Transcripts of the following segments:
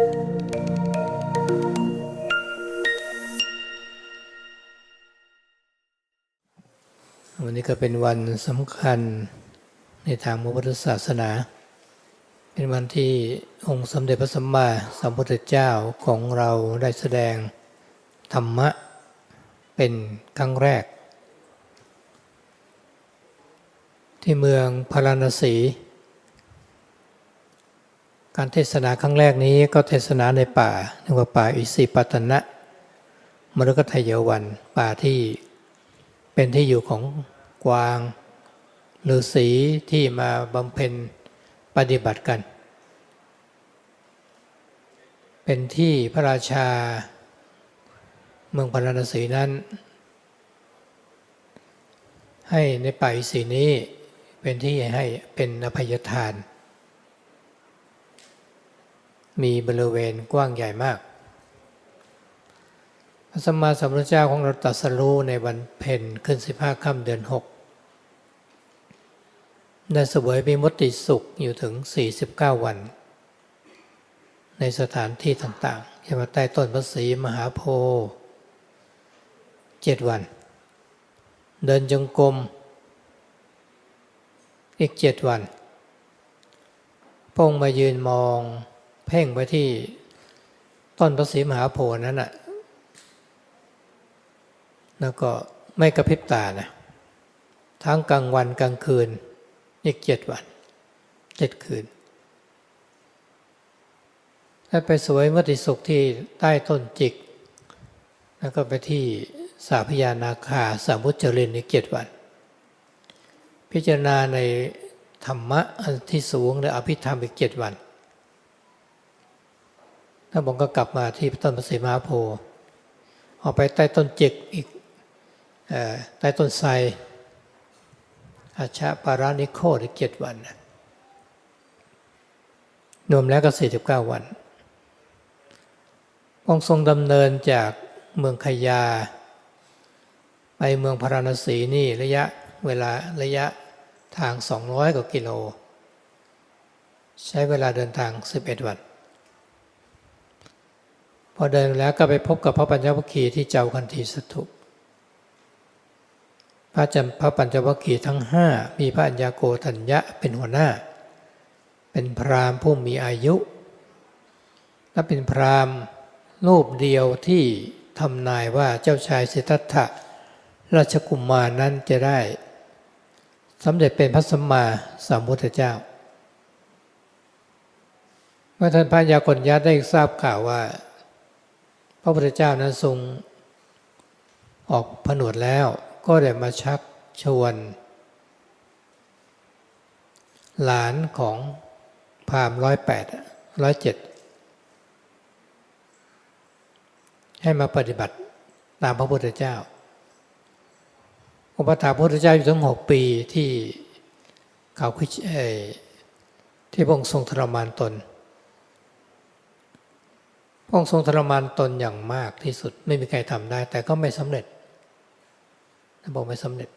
วันนี้ก็เป็นวันสำคัญในทางพระพุทธศาสนา เป็นวันที่องค์สมเด็จพระสัมมาสัมพุทธเจ้าของเราได้แสดงธรรมะเป็นครั้งแรก ที่เมืองพาราณสี การเทศนาครั้งแรกนี้ก็เทศนาในป่าเรียกว่าป่าอิสิปตนะมฤคทยวันป่าที่เป็นที่อยู่ของกวางฤาษีที่มาบำเพ็ญปฏิบัติกัน เป็นที่พระราชาเมืองพาราณสีนั้น ให้ในป่าอิสีนี้เป็นที่ให้เป็นอภัยทาน มีบริเวณกว้างใหญ่มาก พระสัมมาสัมพุทธเจ้าของเราตรัสรู้ในวันเพ็ญขึ้นสิบห้าค่ำเดือนหกได้เสวยมีมติสุขอยู่ถึง 49 วัน ในสถานที่ต่างๆเช่นว่าใต้ต้นพระศรีมหาโพธิ์เจ็ดวัน เดินจงกรมอีกเจ็ดวันพงมายืนมอง เพ่งไปที่ต้นพระศรีมหาโพธิ์นั้นน่ะแล้วก็ไม่กระพริบตานะทั้งกลางวันกลางคืน อีกเจ็ดวันเจ็ดคืนถ้าไปสวยมติสุขที่ใต้ต้นจิก แล้วก็ไปที่สาพยานาคาสามุจจรินอีกเจ็ดวัน พิจารณาในธรรมะอันที่สูงและอภิธรรมอีกเจ็ดวัน ถ้าผมก็กลับมาที่ต้นพระศรีมหาโพธิ์ออกไปใต้ต้นจิกอีกใต้ต้นไทรอาชาปารานิโคอีกเจ็ดวันรวมแล้วก็สี่สิบเก้าวันองค์ทรงดำเนินจากเมืองขยา ไปเมืองพาราณสีนี่ระยะเวลาระยะทาง 200 กว่ากิโล ใช้เวลาเดินทาง 11 วัน พอเดินแล้วก็ไปพบกับพระปัญจวัคคีย์ที่เจ้าคันธีสถุพระจำพระปัญจวัคคีย์ทั้งห้ามีพระัญญาโกธัญญะเป็นหัวหน้า เป็นพราหมณ์ผู้มีอายุและเป็นพราหมณ์รูปเดียวที่ทำนายว่าเจ้าชายสิทธัตถะราชกุมมารนั้นจะได้สำเร็จเป็นพระสัมมาสัมพุทธเจ้า เมื่อท่านพระยากรยัได้ทราบข่าวว่า พระพุทธเจ้านั้นทรงออกผนวดแล้วก็ได้มาชักชวน หลานของพามร้อยแปดร้อยเจ็ดให้มาปฏิบัติตามพระพุทธเจ้าอุปถาพระพุทธเจ้าอยู่ถึงหกปีที่เขาคิดที่พระองค์ทรงทรมานตน พระองค์ทรงทรมานตนอย่างมากที่สุด ไม่มีใครทำได้ แต่ก็ไม่สำเร็จพระองค์ไม่สำเร็จ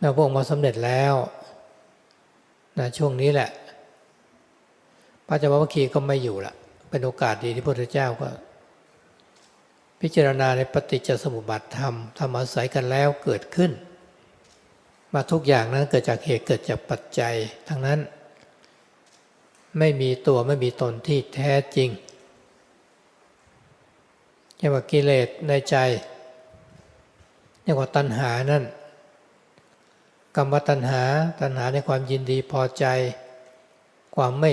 แล้วพระองค์มาสำเร็จแล้วนะช่วงนี้แหละ พระเจ้าวัคคีก็ไม่อยู่ละเป็นโอกาสดีที่พระพุทธเจ้าก็ พิจารณาในปฏิจจสมุปบาทธรรมทำอาศัยกันแล้วเกิดขึ้น มาทุกอย่างนั้นเกิดจากเหตุเกิดจากปัจจัยทั้งนั้น ไม่มีตัวไม่มีตนที่แท้จริงเรียกว่ากิเลสในใจเรียกว่าตัณหานั่นกรรมตัณหาตัณหาในความยินดีพอใจ ความไม่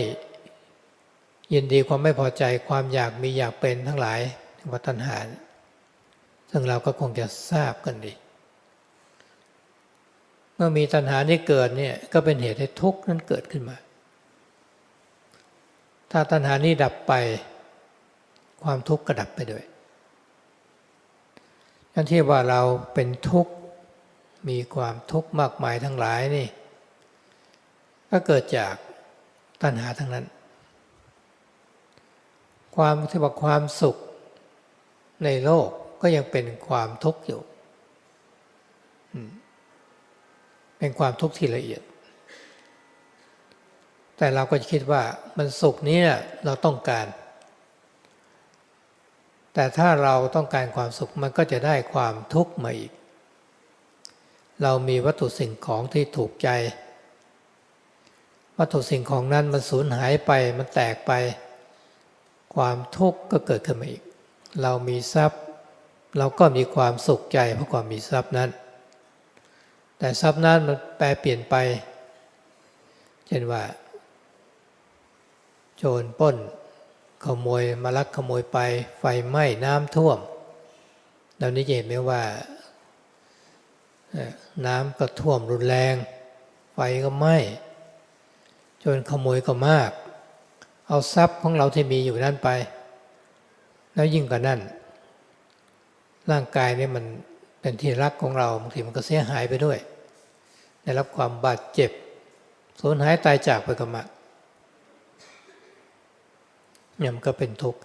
ยินดีความไม่พอใจความอยากมีอยากเป็นทั้งหลายว่าตัณหา ซึ่งเราก็คงจะทราบกันดี เมื่อมีตัณหาที่เกิดเนี่ยก็เป็นเหตุให้ทุกข์นั้นเกิดขึ้นมา ถ้าตัณหานี้ดับไป ความทุกข์ก็ดับไปด้วยนั่นที่ว่าเราเป็นทุกข์มีความทุกข์มากมายทั้งหลายนี่ ก็เกิดจากตัณหาทั้งนั้น ความที่ว่าความสุขในโลกก็ยังเป็นความทุกข์อยู่ เป็นความทุกข์ที่ละเอียด แต่เราก็จะคิดว่ามันสุขนี้เราต้องการ แต่ถ้าเราต้องการความสุขมันก็จะได้ความทุกข์มาอีก เรามีวัตถุสิ่งของที่ถูกใจ วัตถุสิ่งของนั้นมันสูญหายไปมันแตกไป ความทุกข์ก็เกิดขึ้นมาอีก เรามีทรัพย์ เราก็มีความสุขใจเพราะความมีทรัพย์นั้น แต่ทรัพย์นั้นมันแปรเปลี่ยนไป เช่นว่า โจรป้น ขโมยมาลักขโมยไป ไฟไหม้น้ำท่วมเรานี้เห็นไหมว่าน้ำก็ท่วมรุนแรง ไฟก็ไหม้จรขโมยก็มาก เอาทรัพย์ของเราที่มีอยู่นั่นไป แล้วยิ่งกว่านั้น ร่างกายเนี่ยมันเป็นที่รักของเราบางทีมันก็เสียหายไปด้วย ได้รับความบาดเจ็บสูญหายตายจากไปกับมัน เนี่ยมันก็เป็นทุกข์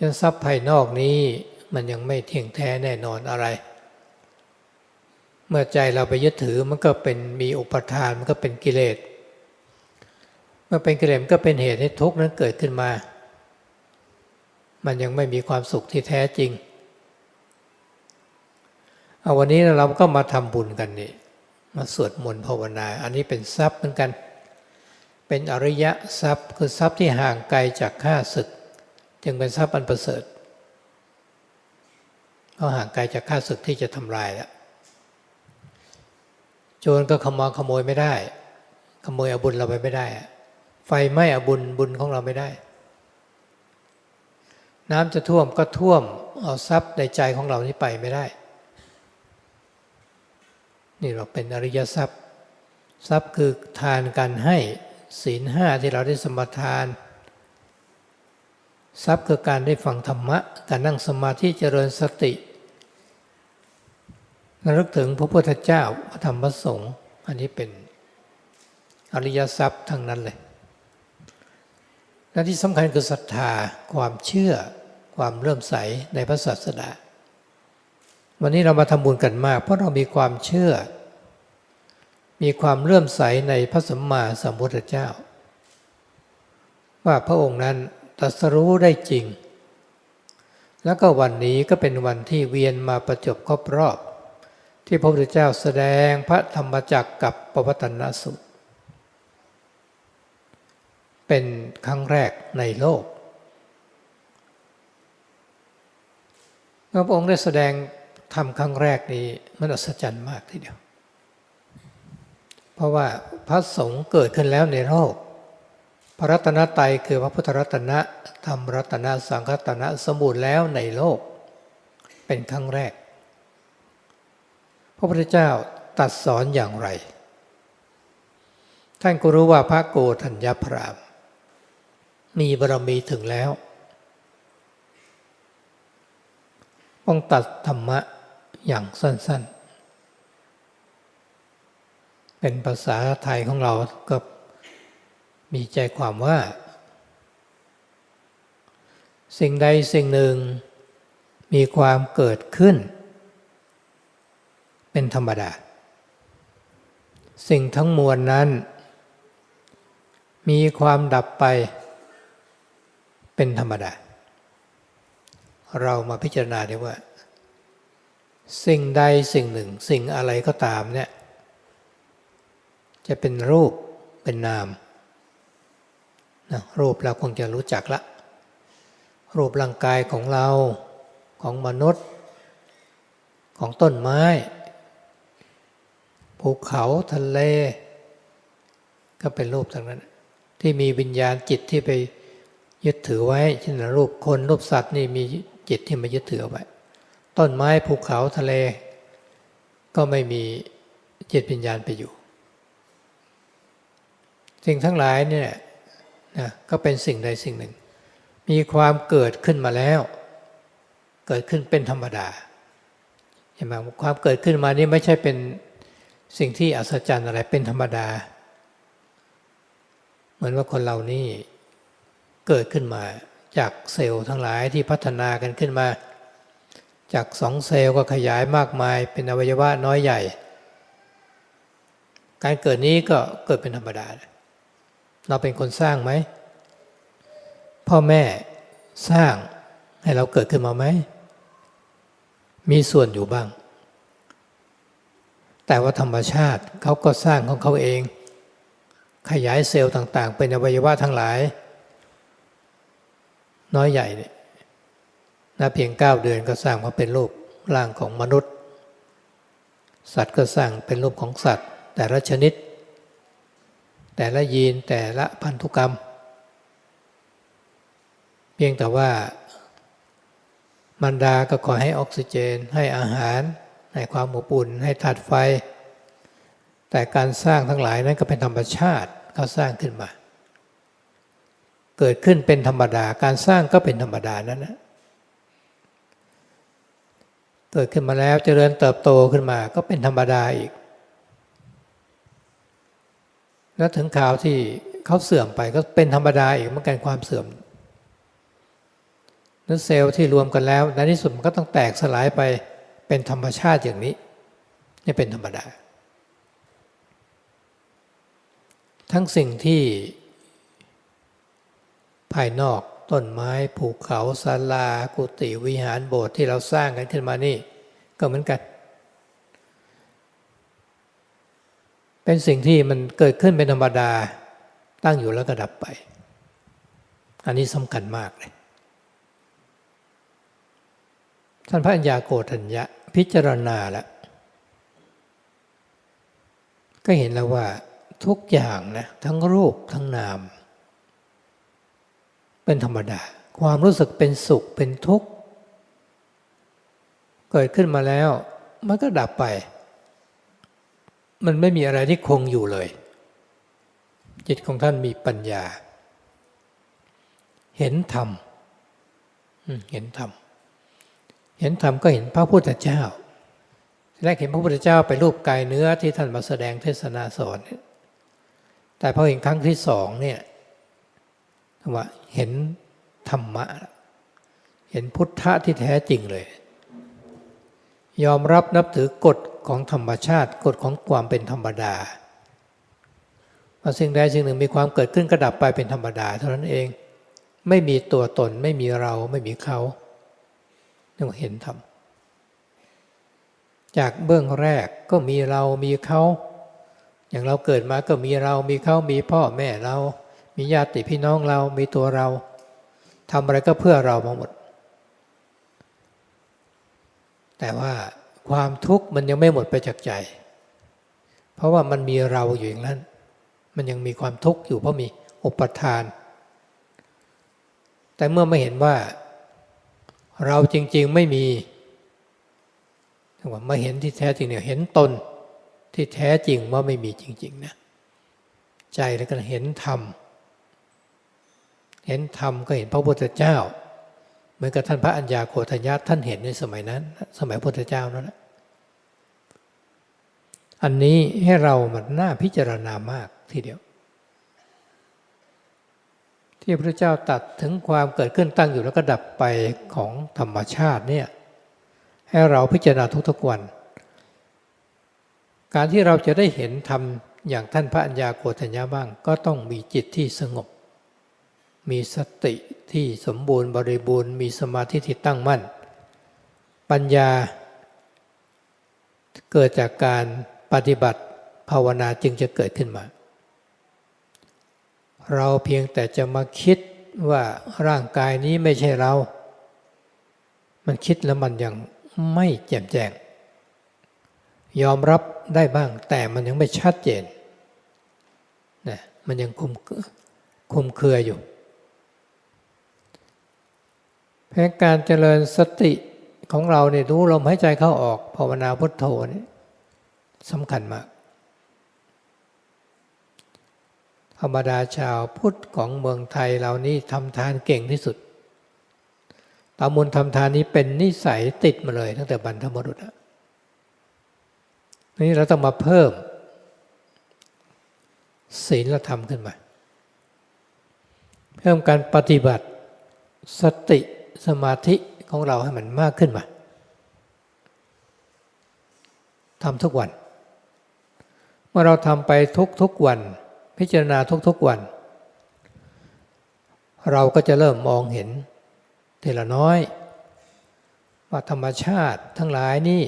ยังทรัพย์ภายนอกนี้มันยังไม่เที่ยงแท้แน่นอนอะไร เมื่อใจเราไปยึดถือมันก็เป็นมีอุปทานมันก็เป็นกิเลสเมื่อเป็นกิเลสมันก็เป็นเหตุให้ทุกข์นั้นเกิดขึ้นมา มันยังไม่มีความสุขที่แท้จริงเอาวันนี้เราก็มาทำบุญกันนี่มาสวดมนต์ภาวนา อันนี้เป็นทรัพย์เหมือนกัน เป็นอริยะทรัพย์คือทรัพย์ที่ห่างไกลจากข้าศึก จึงเป็นทรัพย์อันประเสริฐเพราห่างไกลจากข้าศึกที่จะทำลายแล้วโจรก็ขโมยขโมยไม่ได้ ขโมยอาบุญเราไปไม่ได้ ไฟไหม้อาบุญบุญของเราไม่ได้ น้ำจะท่วมก็ท่วมเอาทรัพย์ในใจของเรานี้ไปไม่ได้ นี่เราเป็นอริยทรัพย์ ทรัพย์คือทานการให้ ศีลห้าที่เราได้สมทาน ทรัพย์คือการได้ฟังธรรมะ การนั่งสมาธิเจริญสติระลึกถึงพระพุทธเจ้าพระธรรมพระสงฆ์อันนี้เป็นอริยทรัพย์ทั้งนั้นเลยและที่สำคัญคือศรัทธาความเชื่อความเริ่มใสในพระศาสนาวันนี้เรามาทำบุญกันมาก เพราะเรามีความเชื่อ มีความเลื่อมใสในพระสัมมาสัมพุทธเจ้า ว่าพระองค์นั้นตรัสรู้ได้จริง แล้วก็วันนี้ก็เป็นวันที่เวียนมาประจบครบรอบ ที่พระพุทธเจ้าแสดงพระธรรมจักรกับปวัตตนสูตเป็นครั้งแรกในโลกเมื่อพระองค์ได้แสดงทำครั้งแรกนี้มันอัศจรรย์มากทีเดียว เพราะว่าพระสงฆ์เกิดขึ้นแล้วในโลก พระรัตนตรัยคือพระพุทธรัตนะธรรมรัตนะสังฆรัตนะสมบูรณ์แล้วในโลก เป็นครั้งแรก พระพุทธเจ้าตัดสอนอย่างไร ท่านก็รู้ว่าพระโกธัญญพราม มีบารมีถึงแล้วต้องตัดธรรมะอย่างสั้นๆ เป็นภาษาไทยของเราก็มีใจความว่า สิ่งใดสิ่งหนึ่งมีความเกิดขึ้น เป็นธรรมดา สิ่งทั้งมวลนั้น มีความดับไป เป็นธรรมดา เรามาพิจารณาดีว่า สิ่งใดสิ่งหนึ่ง สิ่งอะไรก็ตามเนี่ย จะเป็นรูปเป็นนามนะรูปเราคงจะรู้จักละ รูปร่างกายของเราของมนุษย์ ของต้นไม้ ภูเขาทะเล ก็เป็นรูปทั้งนั้น ที่มีวิญญาณจิตที่ไปยึดถือไว้เช่นรูปคนรูปสัตว์นี่มีจิตที่มายึดถือไว้ ต้นไม้ภูเขาทะเล ก็ไม่มีจิตวิญญาณไปอยู่ สิ่งทั้งหลายเนี่ยนะก็เป็นสิ่งใดสิ่งหนึ่ง มีความเกิดขึ้นมาแล้ว เกิดขึ้นเป็นธรรมดาเห็นไหมความเกิดขึ้นมานี่ไม่ใช่เป็นสิ่งที่อัศจรรย์อะไรเป็นธรรมดา เหมือนว่าคนเรานี่เกิดขึ้นมาจากเซลล์ทั้งหลายที่พัฒนากันขึ้นมา จากสองเซลล์ก็ขยายมากมาย เป็นอวัยวะน้อยใหญ่ การเกิดนี้ก็เกิดเป็นธรรมดา เราเป็นคนสร้างไหม พ่อแม่สร้างให้เราเกิดขึ้นมาไหม มีส่วนอยู่บ้าง แต่ว่าธรรมชาติเขาก็สร้างของเขาเอง ขยายเซลล์ต่าง ๆ เป็นอวัยวะทั้งหลาย น้อยใหญ่เนี่ยนะเพียงเก้าเดือนก็สร้างมาเป็นรูปร่างของมนุษย์ สัตว์ก็สร้างเป็นรูปของสัตว์ แต่ละชนิด แต่ละยีนแต่ละพันธุกรรม เพียงแต่ว่ามันดาก็ขอให้ออกซิเจน ให้อาหาร ให้ความอบอุ่น ให้ธาตุไฟ แต่การสร้างทั้งหลายนั้นก็เป็นธรรมชาติเขาสร้างขึ้นมา เกิดขึ้นเป็นธรรมดา การสร้างก็เป็นธรรมดานั่นนะเกิดขึ้นมาแล้วเจริญเติบโตขึ้นมาก็เป็นธรรมดาอีก แล้วถึงข่าวที่เขาเสื่อมไปก็เป็นธรรมดาอีกเหมือนกันความเสื่อมนั้นเซลล์ที่รวมกันแล้วในที่สุดมันก็ต้องแตกสลายไปเป็นธรรมชาติอย่างนี้นี่เป็นธรรมดา ทั้งสิ่งที่ภายนอกต้นไม้ภูเขาศาลา กุฏิวิหารโบสถ์ที่เราสร้างกันขึ้นมานี่ ก็เหมือนกัน เป็นสิ่งที่มันเกิดขึ้นเป็นธรรมดา ตั้งอยู่แล้วก็ดับไป อันนี้สำคัญมากเลย ท่านพระัญญาโกฏัญญะ พิจารณาแล้วก็เห็นแล้วว่าทุกอย่างนะทั้งรูปทั้งนาม เป็นธรรมดา ความรู้สึกเป็นสุขเป็นทุกข์ เกิดขึ้นมาแล้ว มันก็ดับไป มันไม่มีอะไรที่คงอยู่เลย จิตของท่านมีปัญญา เห็นธรรมเห็นธรรมเห็นธรรมก็เห็นพระพุทธเจ้าแรกเห็นพระพุทธเจ้าไปรูปกายเนื้อที่ท่านมาแสดงเทศนาสอนแต่พอเห็นครั้งที่สองเนี่ยว่าเห็นธรรมะ เห็นพุทธะที่แท้จริงเลย ยอมรับนับถือกฎ ของธรรมชาติ กฎของความเป็นธรรมดาว่าสิ่งใดสิ่งหนึ่งมีความเกิดขึ้นกระดับไปเป็นธรรมดา เท่านั้นเอง ไม่มีตัวตนไม่มีเราไม่มีเขานี่ว่าเห็นธรรมจากเบื้องแรกก็มีเรามีเขา อย่างเราเกิดมาก็มีเรามีเขามีพ่อแม่เรา มีญาติพี่น้องเรา มีตัวเราทำอะไรก็เพื่อเรามาหมด แต่ว่า ความทุกข์มันยังไม่หมดไปจากใจ เพราะว่ามันมีเราอยู่อย่างนั้น มันยังมีความทุกข์อยู่เพราะมีอุปทาน แต่เมื่อไม่เห็นว่าเราจริง ๆไม่มีว่ามาเห็นที่แท้จริงเนี่ยเห็นตนที่แท้จริงว่าไม่มีจริง ๆ นะ ใจแล้วก็เห็นธรรม เห็นธรรมก็เห็นพระพุทธเจ้า เหมือนกับท่านพระัญญาโคทญาท่านเห็นในสมัยนั้น สมัยพุทธเจ้านั่นแหละอันนี้ให้เรามันน่าพิจารณามากทีเดียว ที่พระเจ้าตัดถึงความเกิดขึ้นตั้งอยู่แล้วก็ดับไปของธรรมชาติเนี่ยให้เราพิจารณาทุกๆวัน การที่เราจะได้เห็นธรรมอย่างท่านพระัญญาโกฏัญญาบ้าง ก็ต้องมีจิตที่สงบ มีสติที่สมบูรณ์บริบูรณ์ มีสมาธิที่ตั้งมั่น ปัญญา เกิดจากการปฏิบัติภาวนาจึงจะเกิดขึ้นมา เราเพียงแต่จะมาคิดว่าร่างกายนี้ไม่ใช่เรา มันคิดแล้วมันยังไม่แจ่มแจ้ง ยอมรับได้บ้างแต่มันยังไม่ชัดเจนนะมันยังคุมคุมเครืออยู่ เพราะการเจริญสติของเราเนี่ยรู้ลมหายใจเข้าออกภาวนาพุทโธนี่สำคัญมาก ธรรมดาชาวพุทธของเมืองไทยเรานี่ทำทานเก่งที่สุดตามุนทำทานนี้เป็นนิสัยติดมาเลย ตั้งแต่บรรพบุรุษนี่เราต้องมาเพิ่ม ศีลธรรมขึ้นมา เพิ่มการปฏิบัติสติ สมาธิของเราให้มันมากขึ้นมาทำทุกวัน เมื่อเราทำไปทุกๆวัน พิจารณาทุกๆวัน เราก็จะเริ่มมองเห็นทีละน้อย ว่าธรรมชาติทั้งหลายนี่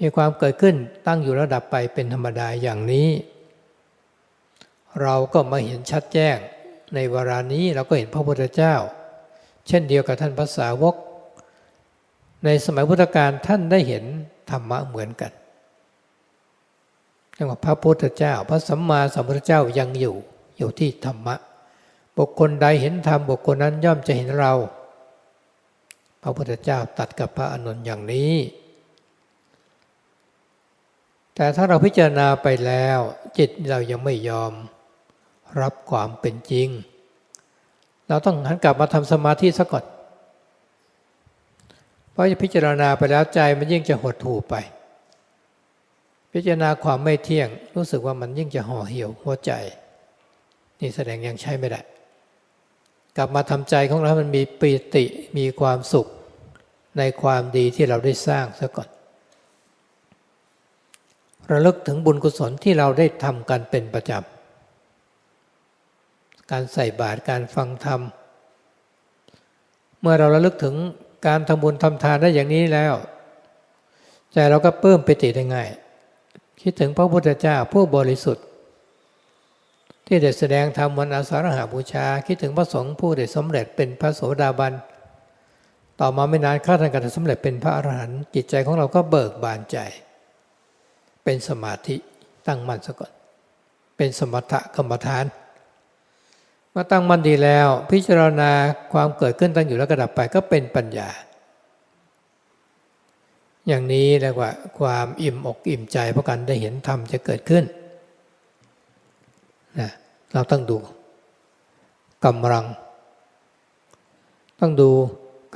มีความเกิดขึ้นตั้งอยู่ระดับไปเป็นธรรมดาอย่างนี้ เราก็มาเห็นชัดแจ้ง ในเวลานี้เราก็เห็นพระพุทธเจ้า เช่นเดียวกับท่านพระสาวก ในสมัยพุทธกาลท่านได้เห็นธรรมะเหมือนกันเรียกว่าพระพุทธเจ้า พระสัมมาสัมพุทธเจ้ายังอยู่อยู่ที่ธรรมะ บุคคลใดเห็นธรรมบุคคลนั้นย่อมจะเห็นเรา พระพุทธเจ้าตัดกับพระอานนท์อย่างนี้ แต่ถ้าเราพิจารณาไปแล้ว จิตเรายังไม่ยอม รับความเป็นจริง เราต้องหันกลับมาทำสมาธิซะก่อนเพราะพิจารณาไปแล้วใจมันยิ่งจะหดหู่ไป พิจารณาความไม่เที่ยง รู้สึกว่ามันยิ่งจะห่อเหี่ยวหัวใจ นี่แสดงยังใช้ไม่ได้กลับมาทำใจของเรามันมีปีติมีความสุขในความดีที่เราได้สร้างซะก่อนระลึกถึงบุญกุศลที่เราได้ทำกันเป็นประจำ การใส่บาตรการฟังธรรม เมื่อเราระลึกถึงการทำบุญทำทานได้อย่างนี้แล้ว ใจเราก็เพิ่มปิติได้ง่ายคิดถึงพระพุทธเจ้าผู้บริสุทธิ์ ที่ได้แสดงธรรมวันอาสาฬหาบูชา คิดถึงพระสงฆ์ผู้ได้สำเร็จเป็นพระโสดาบันต่อมาไม่นานข้าท่านก็จะสำเร็จเป็นพระอรหันต์จิตใจของเราก็เบิกบานใจ เป็นสมาธิตั้งมั่นซะก่อน เป็นสมถะกรรมฐาน เมื่อตั้งมั่นดีแล้ว พิจารณาความเกิดขึ้นตั้งอยู่แล้วกระดับไปก็เป็นปัญญา อย่างนี้เรียกว่าความอิ่มอกอิ่มใจเพราะการได้เห็นธรรมจะเกิดขึ้นนะเราต้องดูกำลัง ต้องดู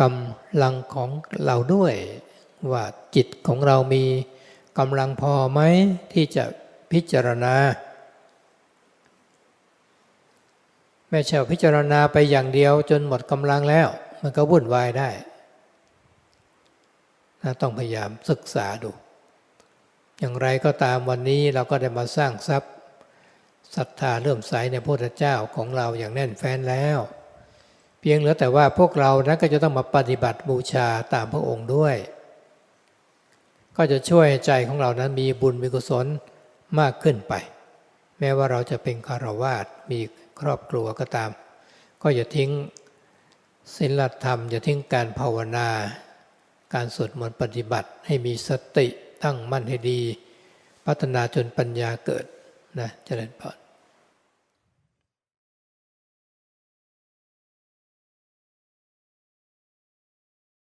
กำลังของเราด้วยว่าจิตของเรามีกำลังพอไหมที่จะพิจารณา ไม่ใช่พิจารณาไปอย่างเดียวจนหมดกำลังแล้ว มันก็วุ่นวายได้นะต้องพยายามศึกษาดู อย่างไรก็ตามวันนี้เราก็ได้มาสร้างทรัพย์ศรัทธาเริ่มใสในพระพุทธเจ้าของเราอย่างแน่นแฟ้นแล้ว เพียงเหลือแต่ว่าพวกเรานั้นก็จะต้องมาปฏิบัติบูชาตามพระองค์ด้วย ก็จะช่วยใจของเรานั้นมีบุญมีกุศลมากขึ้นไป แม้ว่าเราจะเป็นคารวาสมี ครอบครัวก็ตาม ก็อย่าทิ้งศีลธรรม อย่าทิ้งการภาวนา การสวดมนต์ปฏิบัติให้มีสติตั้งมั่นให้ดี พัฒนาจนปัญญาเกิดนะเจริญพร